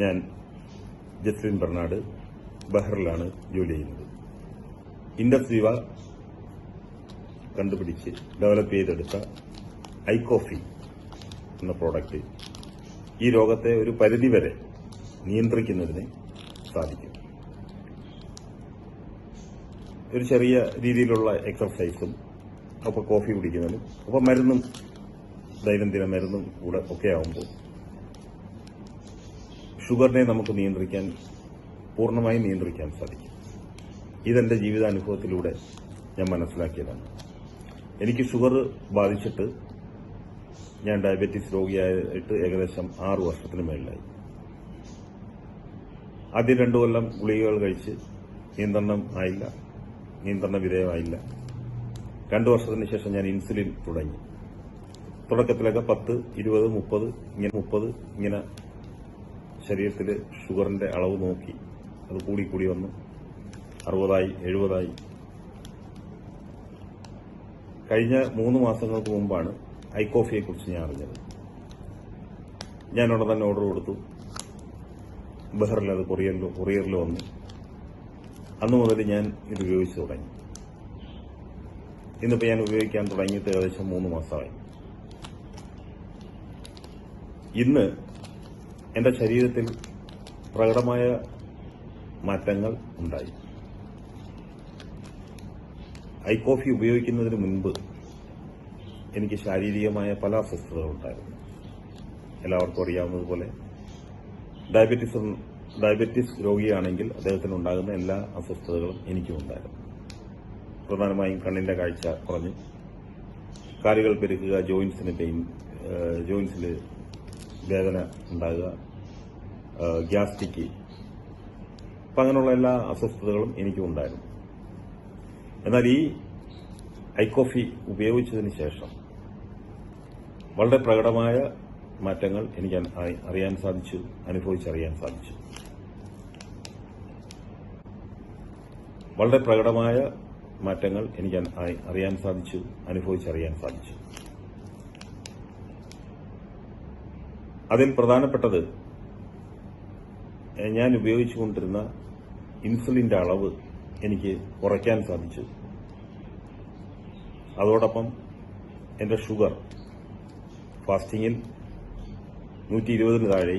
ഞാൻ ജസ്ലിൻ ബർണാട് ബഹ്റിലാണ് ജോലി ചെയ്യുന്നത്. ഇൻഡസ്ട്രീവ കണ്ടുപിടിച്ച് ഡെവലപ്പ് ചെയ്തെടുത്ത ഐകോഫി എന്ന പ്രോഡക്റ്റ് ഈ രോഗത്തെ ഒരു പരിധിവരെ നിയന്ത്രിക്കുന്നതിന് സാധിക്കും. ഒരു ചെറിയ രീതിയിലുള്ള എക്സർസൈസും ഒപ്പം കോഫി കുടിക്കുന്നതിനും ഒപ്പം മരുന്നും ദൈനംദിന മരുന്നും കൂടെ ഒക്കെ ആവുമ്പോൾ ഷുഗറിനെ നമുക്ക് നിയന്ത്രിക്കാൻ പൂർണമായും നിയന്ത്രിക്കാൻ സാധിക്കും. ഇതെന്റെ ജീവിതാനുഭവത്തിലൂടെ ഞാൻ മനസ്സിലാക്കിയതാണ്. എനിക്ക് ഷുഗർ ബാധിച്ചിട്ട് ഞാൻ ഡയബറ്റീസ് രോഗിയായിട്ട് ഏകദേശം ആറു വർഷത്തിന് മേളിലായി. ആദ്യം രണ്ടു കൊല്ലം ഗുളികകൾ കഴിച്ച് നിയന്ത്രണം ആയില്ല നിയന്ത്രണ വിധേയമായില്ല. രണ്ടു വർഷത്തിന് ശേഷം ഞാൻ ഇൻസുലിൻ തുടങ്ങി. തുടക്കത്തിലൊക്കെ പത്ത് ഇരുപത് മുപ്പത് ഇങ്ങനെ മുപ്പത് ഇങ്ങനെ ശരീരത്തിൽ ഷുഗറിന്റെ അളവ് നോക്കി അത് കൂടി കൂടി വന്നു. അറുപതായി എഴുപതായി. കഴിഞ്ഞ മൂന്ന് മാസങ്ങൾക്ക് മുമ്പാണ് ഐക്കോഫിയെ കുറിച്ച് ഞാൻ അറിഞ്ഞത്. ഞാൻ ഉടൻ തന്നെ ഓർഡർ കൊടുത്തു. ബഹറിൽ അത് കൊറിയറിൽ കൊറിയറിൽ വന്നു. അന്ന് മുതൽ ഞാൻ ഇത് ഉപയോഗിച്ചു തുടങ്ങി. ഇന്നിപ്പോൾ ഞാൻ ഉപയോഗിക്കാൻ തുടങ്ങിയിട്ട് ഏകദേശം മൂന്ന് മാസമായി. ഇന്ന് എന്റെ ശരീരത്തിൽ പ്രകടമായ മാറ്റങ്ങൾ ഉണ്ടായി. ഐ കോഫി ഉപയോഗിക്കുന്നതിന് മുൻപ് എനിക്ക് ശാരീരികമായ പല അസ്വസ്ഥതകളുണ്ടായിരുന്നു എല്ലാവർക്കും അറിയാവുന്നതുപോലെ ഡയബറ്റിസ് ഡയബറ്റിസ് രോഗിയാണെങ്കിൽ അദ്ദേഹത്തിന് ഉണ്ടാകുന്ന എല്ലാ അസ്വസ്ഥതകളും എനിക്കും ഉണ്ടായിരുന്നു. പ്രധാനമായും കണ്ണിന്റെ കാഴ്ച കുറഞ്ഞു. കാലുകൾ പെരുക്കുക ജോയിൻസിന് പെയിൻ ജോയിന്റ്സിൽ വേദന ഉണ്ടാകുക ഗ്യാസ്റ്റിക്ക് അപ്പം അങ്ങനെയുള്ള എല്ലാ അസ്വസ്ഥതകളും എനിക്കും ഉണ്ടായിരുന്നു. എന്നാൽ ഈ ഐക്കോഫി ഉപയോഗിച്ചതിന് ശേഷം വളരെ പ്രകടമായ മാറ്റങ്ങൾ എനിക്ക് അറിയാൻ സാധിച്ചു അനുഭവിച്ചറിയാൻ സാധിച്ചു. വളരെ പ്രകടമായ മാറ്റങ്ങൾ എനിക്ക് അറിയാൻ സാധിച്ചു അനുഭവിച്ചറിയാൻ സാധിച്ചു. അതിൽ പ്രധാനപ്പെട്ടത് ഞാൻ ഉപയോഗിച്ചുകൊണ്ടിരുന്ന ഇൻസുലിന്റെ അളവ് എനിക്ക് കുറയ്ക്കാൻ സാധിച്ചു. അതോടൊപ്പം എന്റെ ഷുഗർ ഫാസ്റ്റിങ്ങിൽ നൂറ്റി ഇരുപതിന് താഴെ